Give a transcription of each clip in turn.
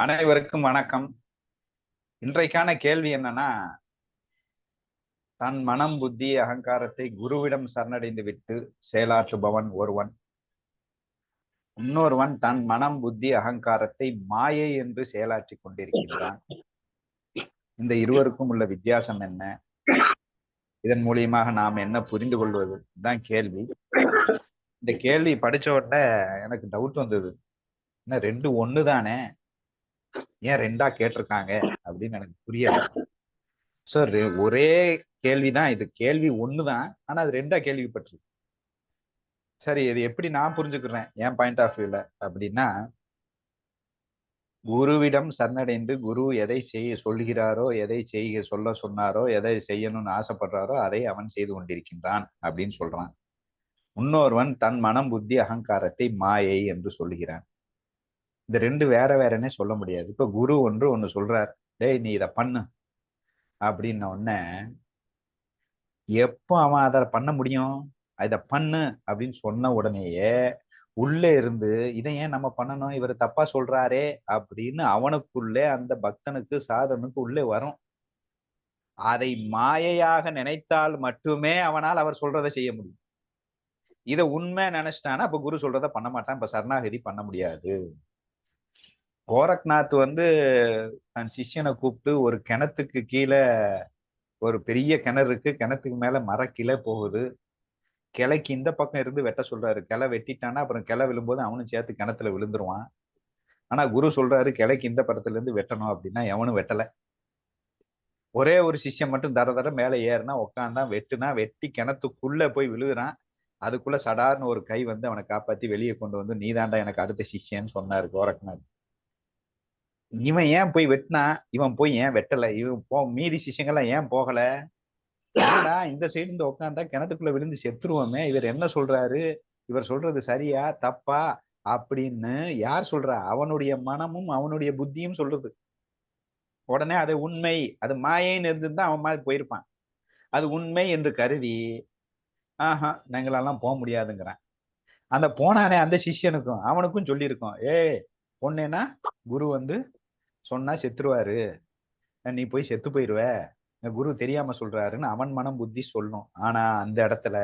அனைவருக்கும் வணக்கம். இன்றைக்கான கேள்வி என்னன்னா தன் மனம் புத்தி அகங்காரத்தை குருவிடம் சரணடைந்து விட்டு செயலாற்றுபவன் ஒருவன். இன்னொருவன் தன் மனம் புத்தி அகங்காரத்தை மாயை என்று செயலாற்றி கொண்டிருக்கின்றான். இந்த இருவருக்கும் உள்ள வித்தியாசம் என்ன? இதன் மூலியமாக நாம் என்ன புரிந்து கொள்வது? தான் கேள்வி. இந்த கேள்வி படிச்ச உடனே எனக்கு டவுட் வந்தது. என்ன ரெண்டு ஒண்ணு தானே ஏன் ரெண்டா கேட்டிருக்காங்க அப்படின்னு எனக்கு புரியல. சோ ஒரே கேள்விதான். இது கேள்வி ஒண்ணுதான். ஆனா அது ரெண்டா கேள்விப்பட்டிருக்கு. சரி இது எப்படி நான் புரிஞ்சுக்கிறேன்? என் பாயிண்ட் ஆஃப் வியூல அப்படின்னா குருவிடம் சரணடைந்து குரு எதை செய்ய சொல்கிறாரோ எதை செய்ய சொல்ல சொன்னாரோ எதை செய்யணும்னு ஆசைப்படுறாரோ அதை அவன் செய்து கொண்டிருக்கின்றான் அப்படின்னு சொல்றான். இன்னொருவன் தன் மனம் புத்தி அகங்காரத்தை மாயை என்று சொல்லுகிறான். இந்த ரெண்டு வேற வேறனே சொல்ல முடியாது. இப்ப குரு ஒன்று ஒண்ணு சொல்றார். டேய் நீ இதை பண்ணு. அப்படின்ன உடனே எப்போ அவன் அதை பண்ண முடியும்? இதை பண்ணு. அப்படின்னு சொன்ன உடனேயே உள்ளே இருந்து இதை ஏன் நம்ம பண்ணணும்? இவர் தப்பா சொல்றாரே. அப்படின்னு அவனுக்குள்ளே அந்த பக்தனுக்கு சாதனுக்கு உள்ளே வரும். அதை மாயையாக நினைத்தால் மட்டுமே அவனால் அவர் சொல்றதை செய்ய முடியும். இதை உண்மை நினைச்சிட்டானா அப்ப குரு சொல்றதை பண்ண மாட்டான். இப்ப சரணாகதி பண்ண முடியாது. கோரக்நாத் வந்து தன் சிஷ்யனை கூப்பிட்டு ஒரு கிணத்துக்கு கீழே ஒரு பெரிய கிணறு இருக்கு. கிணத்துக்கு மேல மர கிளை போகுது. கிளைக்கு இந்த பக்கம் இருந்து வெட்ட சொல்றாரு. கிளை வெட்டிட்டானா அப்புறம் கிளை விழும்போது அவனும் சேர்த்து கிணத்துல விழுந்துருவான். ஆனா குரு சொல்றாரு கிளைக்கு இந்த படத்துல இருந்து வெட்டணும் அப்படின்னா எவனும் வெட்டல. ஒரே ஒரு சிஷ்யம் மட்டும் தர தர மேல ஏறினா உக்காந்தான் வெட்டுனா வெட்டி கிணத்துக்குள்ள போய் விழுகுறான். அதுக்குள்ள சடார்னு ஒரு கை வந்து அவனை காப்பாத்தி வெளியே கொண்டு வந்து நீதாண்டா எனக்கு அடுத்த சிஷ்யன்னு சொன்னாரு கோரக்நாத். இவன் ஏன் போய் வெட்டினா இவன் போய் ஏன் வெட்டல? இவன் போ மீதி சிஷியங்கள்லாம் ஏன் போகல? ஏன்டா இந்த சைடு இருந்து உட்காந்தா கிணத்துக்குள்ள விழுந்து செத்துருவோமே? இவர் என்ன சொல்றாரு? இவர் சொல்றது சரியா தப்பா? அப்படின்னு யார் சொல்றா? அவனுடைய மனமும் அவனுடைய புத்தியும் சொல்றது. உடனே அது உண்மை. அது மாயைன்னு இருந்திருந்தா அவன் மாதிரி போயிருப்பான். அது உண்மை என்று கருதி ஆஹா நாங்களெல்லாம் போக முடியாதுங்கிறான். அந்த போனானே அந்த சிஷ்யனுக்கும் அவனுக்கும் சொல்லியிருக்கோம். ஏய் பொண்ணுன்னா குரு வந்து சொன்னா செத்துருவாரு. நீ போய் செத்து போயிருவ. குரு தெரியாம சொல்றாருன்னு அவன் மனம் புத்தி சொல்லணும் ஆனா அந்த இடத்துல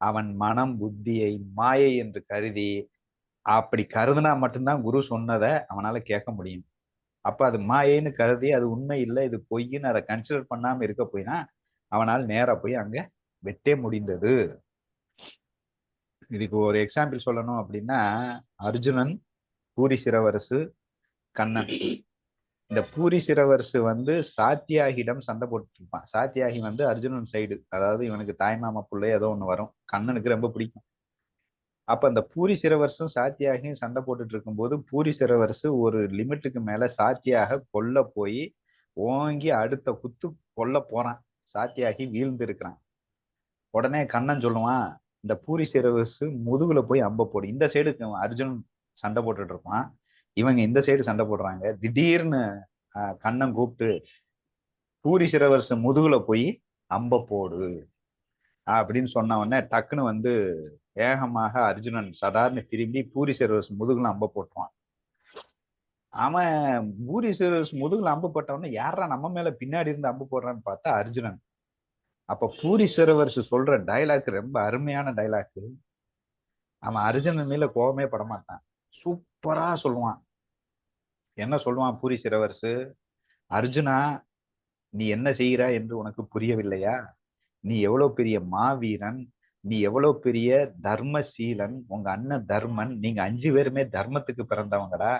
அவன் மனம் புத்தியை மாயை என்று கருதி அப்படி கருதுனா மட்டும்தான் குரு சொன்னதை அவனால கேட்க முடியும். அப்ப அது மாயைன்னு கருதி அது உண்மை இல்லை இது பொய்ன்னு அதை கன்சிடர் பண்ணாம இருக்க போயினா அவனால் நேரா போய் அங்க வெட்டே முடிந்தது. இதுக்கு ஒரு எக்ஸாம்பிள் சொல்லணும் அப்படின்னா அர்ஜுனன் பூரி சிறவரசு கண்ணன். இந்த பூரி சிறவரசு வந்து சாத்தியாகிடம் சண்டை போட்டு இருப்பான் சாத்தியாகி வந்து அர்ஜுனன் சைடு அதாவது இவனுக்கு தாய்மாமா பிள்ளை ஏதோ ஒண்ணு வரும். கண்ணனுக்கு ரொம்ப பிடிக்கும். அப்ப அந்த பூரி சிறவரசும் சாத்தியாகியும் சண்டை போட்டுட்டு இருக்கும்போது பூரி சிறவரசு ஒரு லிமிட்டுக்கு மேல சாத்தியாக கொல்ல போய் ஓங்கி அடுத்த குத்து கொல்ல போறான். சாத்தியாகி வீழ்ந்து இருக்கிறான் உடனே கண்ணன் சொல்லுவான் இந்த பூரி சிறவரசு முதுகுல போய் அம்ப போடு. இந்த சைடு அர்ஜுனன் சண்டை போட்டுட்டு இருப்பான் இவங்க இந்த சைடு சண்டை போடுறாங்க. திடீர்னு கண்ணன் கூப்பிட்டு பூரி சிறவரசு முதுகுல போய் அம்ப போடு. அப்படின்னு சொன்ன உடனே டக்குன்னு வந்து வேகமாக அர்ஜுனன் சடார்னு திரும்பி பூரி சிறவரசு முதுகுல அம்ப போட்டுவான் அவன் பூரி சிறவரசு முதுகுல அம்பு போட்டவொடனே யாரா நம்ம மேல பின்னாடி இருந்து அம்பு போடுறான்னு பார்த்தா அர்ஜுனன். அப்ப பூரி சிறவரசு சொல்ற டைலாக் ரொம்ப அருமையான டைலாக் அவன் அர்ஜுனன் மேல கோபமே படமாட்டான் சூப்பரா சொல்லுவான். என்ன சொல்லுவான் பூரி சிறவர்சு? அர்ஜுனா நீ என்ன செய்கிற என்று உனக்கு புரியவில்லையா? நீ எவ்வளவு பெரிய மாவீரன் நீ எவ்வளவு பெரிய தர்மசீலன் உங்க அண்ணன் தர்மன் நீங்க அஞ்சு பேருமே தர்மத்துக்கு பிறந்தவங்கடா.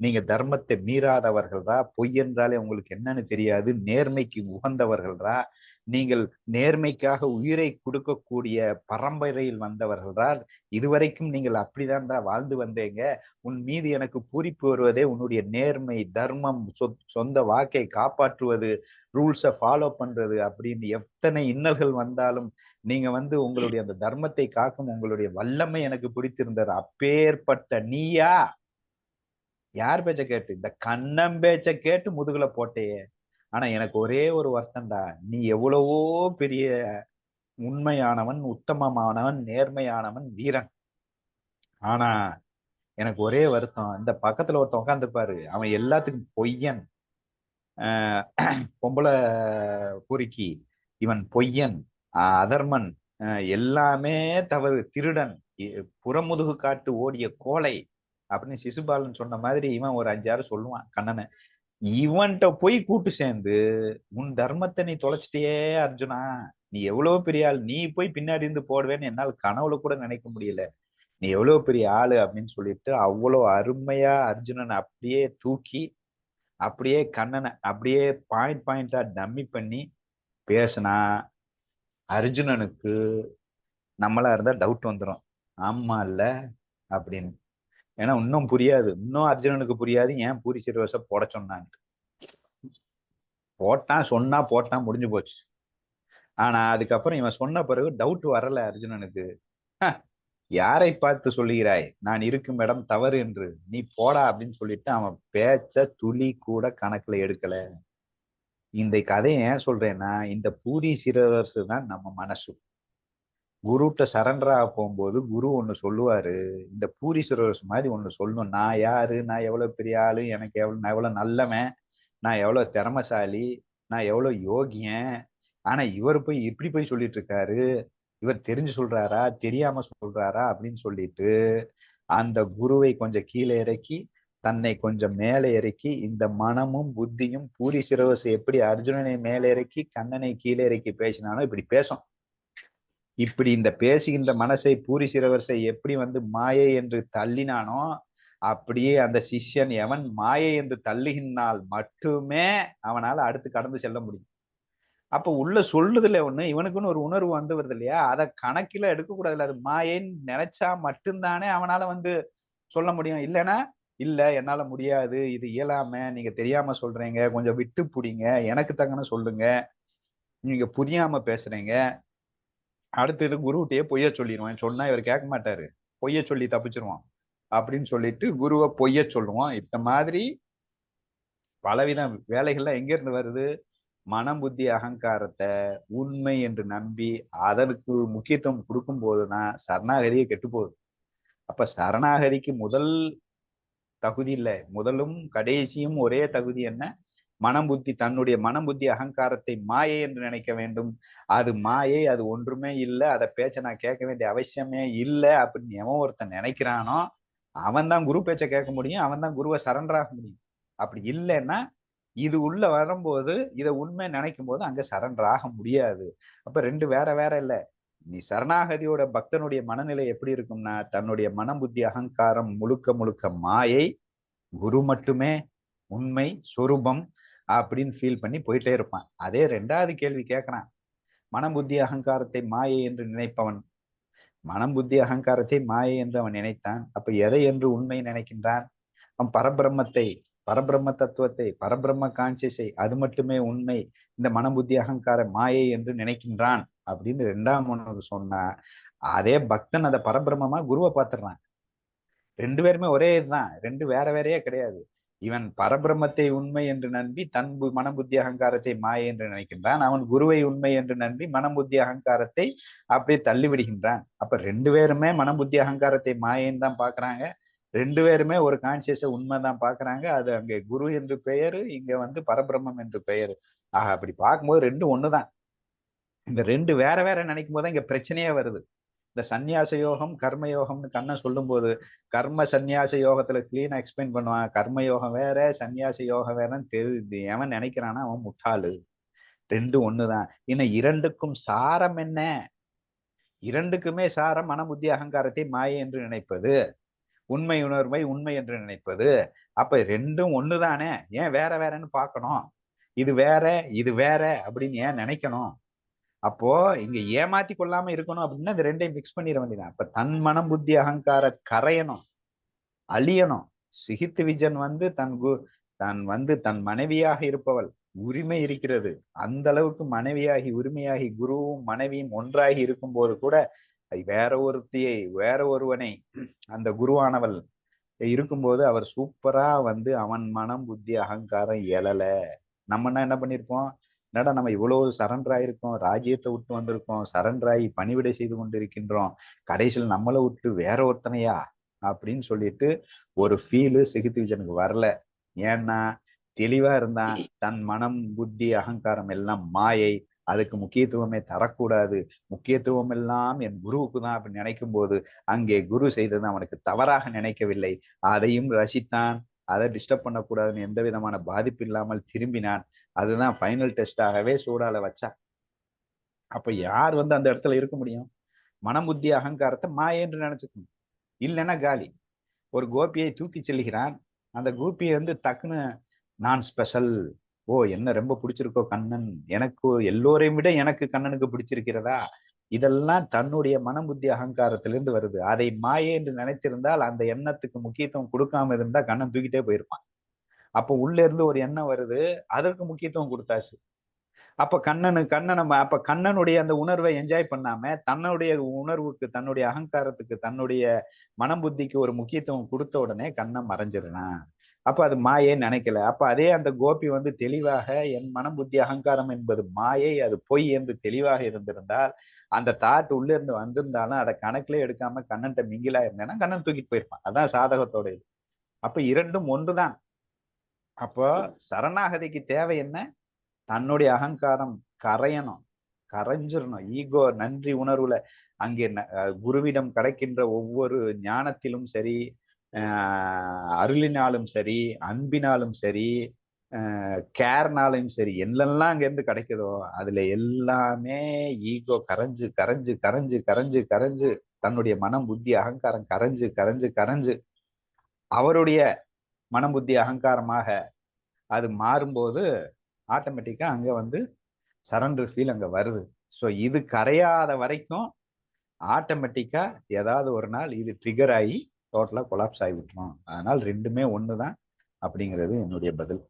நீங்க தர்மத்தை மீறாதவர்கள்ரா? பொய் என்றாலே உங்களுக்கு என்னன்னு தெரியாது. நேர்மைக்கு உகந்தவர்கள்ரா? நீங்கள் நேர்மைக்காக உயிரை கொடுக்கக்கூடிய பரம்பரையில் வந்தவர்கள்ரா? இதுவரைக்கும் நீங்கள் அப்படிதான்டா வாழ்ந்து வந்தீங்க. உன் மீது எனக்கு பூரிப்பு வருவதே உன்னுடைய நேர்மை தர்மம் சொந்த வாக்கை காப்பாற்றுவது ரூல்ஸை ஃபாலோ பண்றது அப்படின்னு எத்தனை இன்னல்கள் வந்தாலும் நீங்க வந்து உங்களுடைய அந்த தர்மத்தை காக்கும் உங்களுடைய வல்லமை எனக்கு பிடித்திருந்தது. அப்பேற்பட்ட நீயா? யார் பேச்ச கேட்டு? இந்த கண்ணம் பேச்ச கேட்டு முதுகுல போட்டையே. ஆனா எனக்கு ஒரே ஒரு வருத்தம்டா. நீ எவ்வளவோ பெரிய உண்மையானவன் உத்தமமானவன் நேர்மையானவன் வீரன். ஆனா எனக்கு ஒரே வருத்தம். இந்த பக்கத்துல ஒருத்தன் உட்காந்துருப்பாரு அவன் எல்லாத்துக்கும் பொய்யன். ஆஹ் பொம்பளை பொறுக்கி இவன் பொய்யன் அதர்மன் எல்லாமே தவறு. திருடன் புறமுதுகு காட்டு ஓடிய கோலை அப்படின்னு சிசுபாலன் சொன்ன மாதிரி இவன் ஒரு அஞ்சாறு சொல்லுவான் கண்ணனை. இவன்கிட்ட போய் கூட்டு சேர்ந்து உன் தர்மத்தை நீ தொலைச்சிட்டியே அர்ஜுனா. நீ எவ்வளவு பெரிய ஆள். நீ போய் பின்னாடி இருந்து போடுவேன்னு என்னால் கனவுல கூட நினைக்க முடியல. நீ எவ்வளவு பெரிய ஆளு அப்படின்னு சொல்லிட்டு அவ்வளோ அருமையா அர்ஜுனனை அப்படியே தூக்கி அப்படியே கண்ணனை அப்படியே பாயிண்ட் பாயிண்டா டம்மி பண்ணி பேசினா அர்ஜுனனுக்கு நம்மளா இருந்தா டவுட் வந்துடும் ஆமா இல்ல. அப்படின்னு. ஏன்னா இன்னும் புரியாது. இன்னும் அர்ஜுனனுக்கு புரியாது. ஏன் பூரி சிறுவச போட சொன்னாங்க? போட்டான் சொன்னா போட்டான் முடிஞ்சு போச்சு. ஆனா அதுக்கப்புறம் இவன் சொன்ன பிறகு டவுட் வரல அர்ஜுனனுக்கு. யாரை பார்த்து சொல்லுகிறாய்? நான் இருக்கும் இடம் தவறு என்று. நீ போடா அப்படின்னு சொல்லிட்டு அவன் பேச்ச துளி கூட கணக்குல எடுக்கல. இந்த கதையை ஏன் சொல்றேன்னா இந்த பூரி சிறுவர்ஸ் தான் நம்ம மனசு. குருட்ட சரண்டரா போகும்போது குரு ஒன்று சொல்லுவாரு இந்த பூரி மாதிரி ஒன்று சொல்லணும். நான் யாரு? நான் எவ்வளோ பெரிய ஆளு? எனக்கு எவ்வளோ நான் எவ்வளோ நல்லவன்? நான் எவ்வளோ திறமசாலி? நான் எவ்வளோ யோகியன்? ஆனா இவர் போய் இப்படி போய் சொல்லிட்டு இருக்காரு இவர் தெரிஞ்சு சொல்றாரா? தெரியாம சொல்றாரா? அப்படின்னு சொல்லிட்டு அந்த குருவை கொஞ்சம் கீழே இறக்கி தன்னை கொஞ்சம் மேலே இறக்கி இந்த மனமும் புத்தியும் பூரி சிரவசை எப்படி அர்ஜுனனை மேலே இறக்கி கண்ணனை கீழே இறக்கி பேசினாலும் இப்படி பேசும். இப்படி இந்த பேசுகின்ற மனசை பூரி சிறவரசை எப்படி வந்து மாயை என்று தள்ளினானோ அப்படியே அந்த சிஷ்யன் எவன் மாயை என்று தள்ளுகின்றால் மட்டுமே அவனால் அடுத்து கடந்து செல்ல முடியும். அப்ப உள்ள சொல்லுதுல ஒண்ணு இவனுக்குன்னு ஒரு உணர்வு வந்து வருது இல்லையா? அதை கணக்கில எடுக்க அது மாயைன்னு நினைச்சா மட்டும்தானே அவனால வந்து சொல்ல முடியும். இல்லைன்னா இல்ல என்னால முடியாது. இது இயலாம. நீங்க தெரியாம சொல்றீங்க. கொஞ்சம் விட்டு பிடிங்க. எனக்கு தங்கன்னு சொல்லுங்க. நீங்க புரியாம பேசுறீங்க. அடுத்து குருகிட்டயே பொய்ய சொல்லிடுவான் சொன்னா இவர் கேட்க மாட்டாரு. பொய்ய சொல்லி தப்பிச்சிருவான். அப்படின்னு சொல்லிட்டு குருவை பொய்ய சொல்லுவான். இந்த மாதிரி பலவித வேலைகள்லாம் எங்க இருந்து வருது? மனம் புத்தி அகங்காரத்தை உண்மை என்று நம்பி அதற்கு முக்கியத்துவம் கொடுக்கும் போதுதான் சரணாகதியே கெட்டு போகுது. அப்ப சரணாகதிக்கு முதல் தகுதி இல்லை. முதலும் கடைசியும் ஒரே தகுதி என்ன? மனம் புத்தி தன்னுடைய மனம் புத்தி அகங்காரத்தை மாயை என்று நினைக்க வேண்டும். அது மாயை அது ஒன்றுமே இல்லை. அதை பேச்சை நான் கேட்க வேண்டிய அவசியமே இல்லை அப்படின்னு எவன் ஒருத்தன் நினைக்கிறானோ அவன் தான் குரு பேச்சை கேட்க முடியும். அவன் தான் குருவை சரண்டராக முடியும். அப்படி இல்லைன்னா இது உள்ள வரும்போது இதை உண்மை நினைக்கும் போது அங்க சரண்டராக முடியாது. அப்ப ரெண்டு வேற வேற இல்லை. நீ சரணாகதியோட பக்தனுடைய மனநிலை எப்படி இருக்கும்னா தன்னுடைய மனம் புத்தி அகங்காரம் முழுக்க முழுக்க மாயை குரு மட்டுமே உண்மை சொரூபம் அப்படின்னு ஃபீல் பண்ணி போயிட்டே இருப்பான். அதே ரெண்டாவது கேள்வி கேட்குறான் மனம் புத்தி அகங்காரத்தை மாயை என்று நினைப்பவன். மனம் புத்தி அகங்காரத்தை மாயை என்று அவன் நினைத்தான். அப்ப எதை என்று உண்மை நினைக்கின்றான்? அவன் பரபிரம்மத்தை பரபிரம்ம தத்துவத்தை பரபிரம்ம கான்சியஸை அது மட்டுமே உண்மை. இந்த மனம் புத்தி அகங்கார மாயை என்று நினைக்கின்றான். அப்படின்னு ரெண்டாம் ஒன்று சொன்னா அதே பக்தன் அதை பரபிரம்மமா குருவை பார்த்துடுறான். ரெண்டு பேருமே ஒரே இதுதான். ரெண்டு வேற வேறையே கிடையாது. இவன் பரபிரம்மத்தை உண்மை என்று நம்பி தன் மனம் புத்தி அகங்காரத்தை மாயை என்று நினைக்கின்றான். அவன் குருவை உண்மை என்று நம்பி மனம் புத்தி அகங்காரத்தை அப்படியே தள்ளி விடுகின்றான் அப்ப ரெண்டு பேருமே மனம் புத்தி அகங்காரத்தை மாயன்னு தான் பாக்குறாங்க. ரெண்டு பேருமே ஒரு கான்சியஸ உண்மைதான் பாக்குறாங்க. அது அங்க குரு என்று பெயரு இங்க வந்து பரபிரம்மம் என்று பெயரு. ஆக அப்படி பார்க்கும்போது ரெண்டும் ஒண்ணுதான். இந்த ரெண்டு வேற வேற நினைக்கும் போது இங்க பிரச்சனையே வருது. இந்த சந்நியாச யோகம் கர்ம யோகம்னு கண்ணன் சொல்லும்போது கர்ம சந்நியாச யோகத்துல கிளீனா எக்ஸ்பிளைன் பண்ணுவான். கர்ம யோகம் வேற சந்நியாச யோகம் வேறன்னு தெரியுது. எவன் நினைக்கிறானா அவன் முட்டாளு. ரெண்டு ஒண்ணுதான். இன்னும் இரண்டுக்கும் சாரம் என்ன? இரண்டுக்குமே சாரம் மனமுத்தி அகங்காரத்தை மாயை என்று நினைப்பது. உண்மை உணர்வை உண்மை என்று நினைப்பது. அப்ப ரெண்டும் ஒண்ணுதானே? ஏன் வேற வேறன்னு பார்க்கணும். இது வேற இது வேற அப்படின்னு ஏன் நினைக்கணும்? அப்போ இங்க ஏமாத்தி கொள்ளாம இருக்கணும் அப்படின்னா இந்த ரெண்டையும் மிக்ஸ் பண்ணிட வேண்டியதான் அப்ப தன் மனம் புத்தி அகங்கார கரையணும் அழியணும். சிகித்து விஜன் வந்து தன் கு தான் வந்து தன் மனைவியாக இருப்பவள். உரிமை இருக்கிறது. அந்த அளவுக்கு மனைவியாகி உரிமையாகி குருவும் மனைவியும் ஒன்றாகி இருக்கும்போது கூட வேற ஒருத்தியை வேற ஒருவனை அந்த குருவானவள் இருக்கும்போது அவர் சூப்பரா வந்து அவன் மனம் புத்தி அகங்காரம் எழல. நம்மனா என்ன பண்ணிருப்போம்? என்னடா நம்ம இவ்வளவு சரண்டர் ஆயிருக்கோம் ராஜ்யத்தை விட்டு வந்திருக்கோம் சரண்டர் ஆகி பணிவிடை செய்து கொண்டிருக்கின்றோம் கடைசியில் நம்மளை விட்டு வேற ஒருத்தனையா? அப்படின்னு சொல்லிட்டு ஒரு ஃபீலு சிகித்து விஜயனுக்கு வரல. ஏன்னா தெளிவா இருந்தான் தன் மனம் புத்தி அகங்காரம் எல்லாம் மாயை அதுக்கு முக்கியத்துவமே தரக்கூடாது. முக்கியத்துவம் எல்லாம் என் குருவுக்கு தான் அப்படின்னு நினைக்கும் போது அங்கே குரு செய்தது அவனுக்கு தவறாக நினைக்கவில்லை. அதையும் ரசித்தான் அதை டிஸ்டர்ப் பண்ணக்கூடாதுன்னு எந்த விதமான பாதிப்பு இல்லாமல் திரும்பினான். அதுதான் ஃபைனல் டெஸ்டாகவே சூடால வச்சா. அப்ப யார் வந்து அந்த இடத்துல இருக்க முடியும்? மனமுத்தி அகங்காரத்தை மாயை என்று நினைச்சுக்கணும். இல்லைன்னா காலி. ஒரு கோபியை தூக்கி செல்கிறான். அந்த கோபியை வந்து டக்குன்னு நான் ஸ்பெஷல் ஓ என்ன ரொம்ப பிடிச்சிருக்கோ கண்ணன். எனக்கு எல்லோரையும் விட எனக்கு கண்ணனுக்கு பிடிச்சிருக்கிறதா? இதெல்லாம் தன்னுடைய மனபுத்தி அகங்காரத்திலிருந்து வருது. அதை மாயே என்று நினைத்திருந்தால் அந்த எண்ணத்துக்கு முக்கியத்துவம் கொடுக்காம இருந்தா கண்ணன் தூக்கிட்டே போயிருப்பான். அப்போ உள்ள இருந்து ஒரு எண்ணம் வருது. அதற்கு முக்கியத்துவம் கொடுத்தாச்சு. அப்ப கண்ணனு கண்ணனை அப்ப கண்ணனுடைய அந்த உணர்வை என்ஜாய் பண்ணாம தன்னுடைய உணர்வுக்கு தன்னுடைய அகங்காரத்துக்கு தன்னுடைய மனம் புத்திக்கு ஒரு முக்கியத்துவம் கொடுத்த உடனே கண்ணன் மறைஞ்சிடலாம் அப்ப அது மாயே நினைக்கல. அப்ப அதே அந்த கோபி வந்து தெளிவாக என் மனம் புத்தி அகங்காரம் என்பது மாயை அது பொய் என்று தெளிவாக இருந்திருந்தால் அந்த தாட் உள்ள இருந்து வந்திருந்தாலும் அதை கணக்குல எடுக்காம கண்ணன்ட்ட மிங்கிலா இருந்தேன்னா கண்ணன் தூக்கிட்டு போயிருப்பான். அதான் சாதகத்தோட இது. அப்ப இரண்டும் ஒன்றுதான். அப்போ சரணாகதிக்கு தேவை என்ன? தன்னுடைய அகங்காரம் கரையணும் கரைஞ்சிடணும் ஈகோ நன்றி உணர்வுல அங்கே குருவிடம் கிடைக்கின்ற ஒவ்வொரு ஞானத்திலும் சரி அருளினாலும் சரி அன்பினாலும் சரி கேர்னாலும் சரி என்னெல்லாம் அங்கேருந்து கிடைக்குதோ அதுல எல்லாமே ஈகோ கரைஞ்சு கரைஞ்சு கரைஞ்சு கரைஞ்சு கரைஞ்சு தன்னுடைய மனம் புத்தி அகங்காரம் கரைஞ்சு கரைஞ்சு கரைஞ்சு அவருடைய மனம் புத்தி அகங்காரமாக அது மாறும்போது ஆட்டோமேட்டிக்காக அங்கே வந்து சரண்டர் ஃபீல் அங்கே வருது. ஸோ இது கரையாத வரைக்கும் ஆட்டோமேட்டிக்காக ஏதாவது ஒரு நாள் இது ட்ரிகர் ஆகி டோட்டலாக கொலாப்ஸ் ஆகி விட்டுரும். அதனால் ரெண்டுமே ஒன்று தான் அப்படிங்கிறது என்னுடைய பதில்.